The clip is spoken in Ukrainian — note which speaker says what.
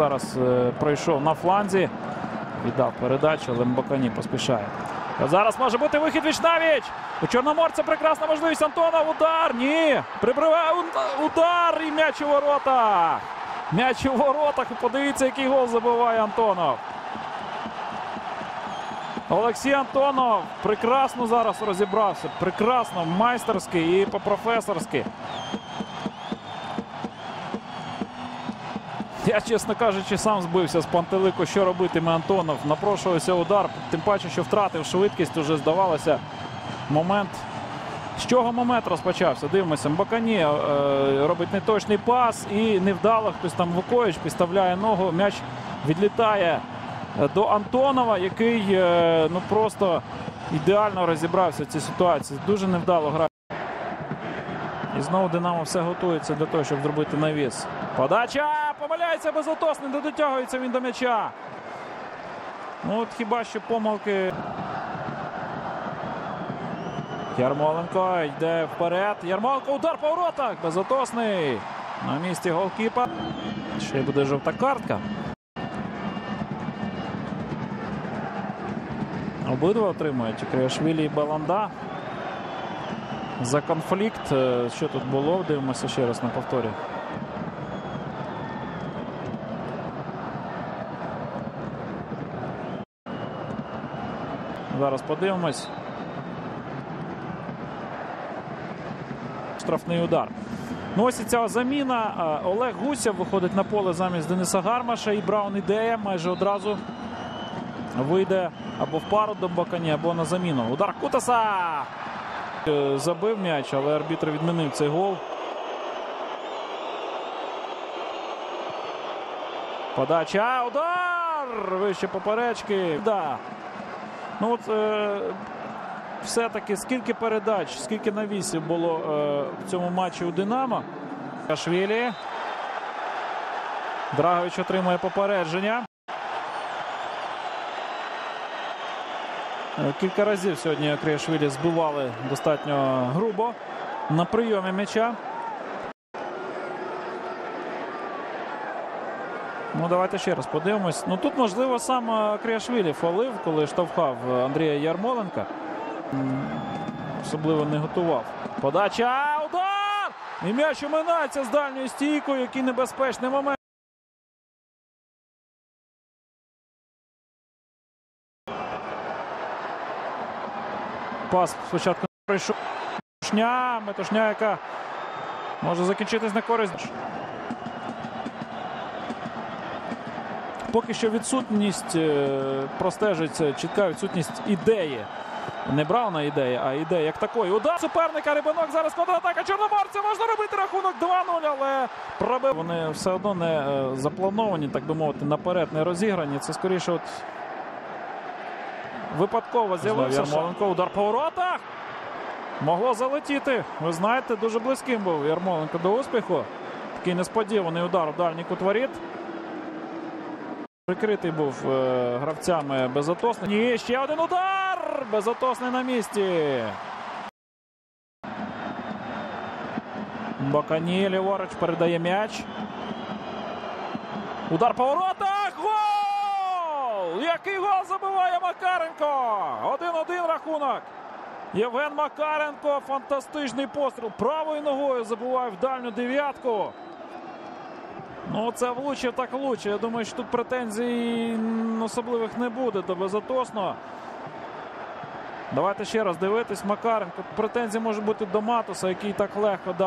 Speaker 1: Зараз е, пройшов на фланзі. Віддав передачу, але Мбакані поспішає. Зараз може бути вихід віч навіч. У Чорноморця прекрасна можливість Антона. Удар. Ні. Прибриває удар і м'яч у воротах. М'яч у воротах. Подивіться, який гол забиває Антонов. Олексій Антонов прекрасно зараз розібрався. Прекрасно, майстерськи і по-професорськи. Я, чесно кажучи, сам збився з пантелику, що робитиме Антонов. Напрошувався удар, тим паче, що втратив швидкість, уже здавалося. Момент. З чого момент розпочався? Дивимося, Mbакані е, робить неточний пас і невдало хтось там Вукович підставляє ногу. М'яч відлітає е, до Антонова, який е, ну просто ідеально розібрався в цій ситуації. Дуже невдало грає. І знову Динамо все готується для того, щоб зробити навіс. Подача! Помиляється безотосний, не дотягується він до м'яча. Ну от хіба що помилки. Ярмоленко йде вперед. Ярмоленко удар по воротах. Безотосний. На місці голкіпа. Ще й буде жовта картка. Обидва отримують Кріашвілі і Баланда. За конфлікт. Е, Що тут було? Дивимося ще раз на повторі. Зараз подивимось. Штрафний удар. Ну ось і ця заміна. Олег Гусєв виходить на поле замість Дениса Гармаша. І Браун ідея майже одразу вийде або в пару до Бакані, або на заміну. Удар Кутаса! Е, Забив м'яч, але арбітр відмінив цей гол. Подача. Удар! Вище поперечки. Да. Ну от е, все-таки скільки передач, скільки навісів було е, в цьому матчі у Динамо. Кашвілі. Драгович отримує попередження. Е, Кілька разів сьогодні Кріашвілі збивали достатньо грубо на прийомі м'яча. Ну, давайте ще раз подивимось. Ну тут, можливо, сам е, Кріашвілі фалив, коли штовхав е, Андрія Ярмоленка. Особливо не готував. Подача. Удар! І м'яч оминається з дальньою стійкою. Який небезпечний момент. Пас спочатку пройшов. Метушня, метушня, яка може закінчитись на користь. Поки що відсутність е, простежиться, чітка відсутність ідеї. Не Брауна ідея, а ідея як такої. Удар суперника Рибинок. Зараз контратака Чорноморця. Можна робити рахунок 2-0, але пробив. Вони все одно не е, заплановані, так би мовити, наперед не розіграні. Це скоріше от випадково з'явився Ярмоленко. Удар по воротах. Могло залетіти. Ви знаєте, дуже близьким був Ярмоленко до успіху. Такий несподіваний удар у дальній кут воріт. Прикритий був е, гравцями безотосний. Ні, ще один удар! Безотосний на місці. Бакані ліворуч передає м'яч. Удар по воротах! Гол! Який гол забиває Макаренко! 1-1 рахунок. Євген Макаренко. Фантастичний постріл. Правою ногою забиває в дальню дев'ятку. Ну, це влучив, так влучив. Я думаю, що тут претензій особливих не буде до безотосного. Давайте ще раз дивитись. Макаренко. Претензії можуть бути до Матуса, який так легко дав.